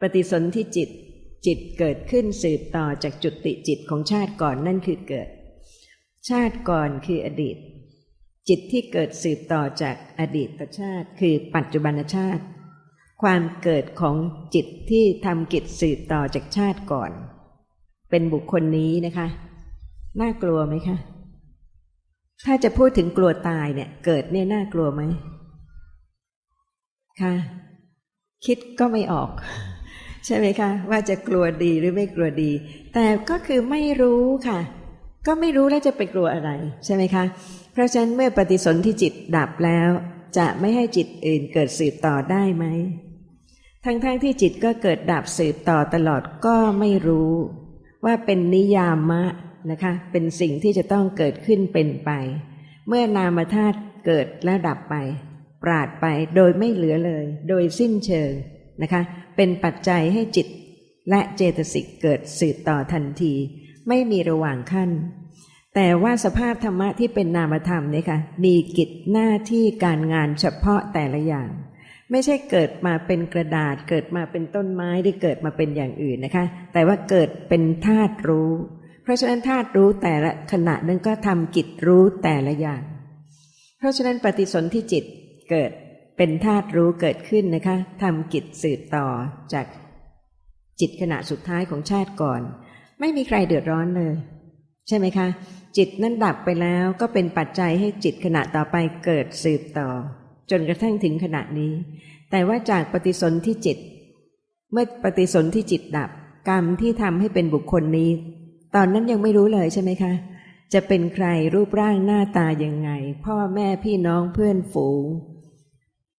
ปฏิสนธิจิตจิตเกิดขึ้นสืบต่อจากจุติจิตของชาติก่อนนั่นคือเกิด ชาติก่อนคืออดีต จิตที่เกิดสืบต่อจากอดีตชาติ คือปัจจุบันชาติ ความเกิดของจิตที่ทำกิจสืบต่อจากชาติก่อน เป็นบุคคลนี้นะคะ น่ากลัวไหมคะถ้าจะพูดถึงกลัวตายเนี่ย เกิดเนี่ยน่ากลัวไหมค่ะ คิดก็ไม่ออก ใช่ไหมคะ ว่าจะกลัวดีหรือไม่กลัวดี แต่ก็คือไม่รู้ค่ะ ก็ไม่รู้แล้วจะไปกลัวอะไรใช่ไหมคะ เพราะฉะนั้นเมื่อปฏิสนธิจิตดับแล้ว จะไม่ให้จิตอื่นเกิดสืบต่อได้ไหมทั้งๆทที่จิตก็เกิดดับสืบต่อตลอดก็ไม่รู้ ว่าเป็นนิยามะนะคะ เป็นสิ่งที่จะต้องเกิดขึ้นเป็นไป เมื่อนามธาตุเกิดแล้วดับไป ปราดไปโดยไม่เหลือเลย โดยสิ้นเชิง นะคะ เป็นปัจจัยให้จิตและเจตสิกเกิดสืบต่อทันที ไม่มีระหว่างขั้น แต่ว่าสภาพธรรมะที่เป็นนามธรรมเนี่ยค่ะมีกิจหน้าที่การงานเฉพาะแต่ละอย่าง ไม่ใช่เกิดมาเป็นกระดาษ เกิดมาเป็นต้นไม้หรือเกิดมาเป็นอย่างอื่นนะคะ แต่ว่าเกิดเป็นธาตุรู้ เพราะฉะนั้นธาตุรู้แต่ละขณะนั้นก็ทำกิจรู้แต่ละอย่าง เพราะฉะนั้นปฏิสนธิจิตเกิด เป็นธาตุรู้เกิดขึ้นนะคะทำกิจสืบต่อจากจิตขณะสุดท้ายของชาติก่อน ไม่มีใครเดือดร้อนเลย ใช่ไหมคะ จิตนั้นดับไปแล้วก็เป็นปัจจัยให้จิตขณะต่อไปเกิดสืบต่อ จนกระทั่งถึงขณะนี้ แต่ว่าจากปฏิสนธิจิต เมื่อปฏิสนธิจิตดับ กรรมที่ทำให้เป็นบุคคลนี้ ตอนนั้นยังไม่รู้เลยใช่ไหมคะ จะเป็นใครรูปร่างหน้าตายังไง พ่อแม่พี่น้องเพื่อนฝูง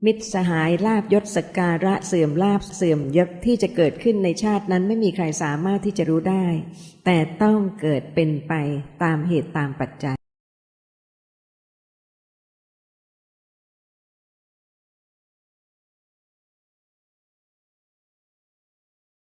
มิตรสหายลาบยศสกการะเสื่อมลาบเสื่อมยศที่จะเกิดขึ้นในชาตินั้นไม่มีใครสามารถที่จะรู้ได้ แต่ต้องเกิดเป็นไปตามเหตุตามปัจจัย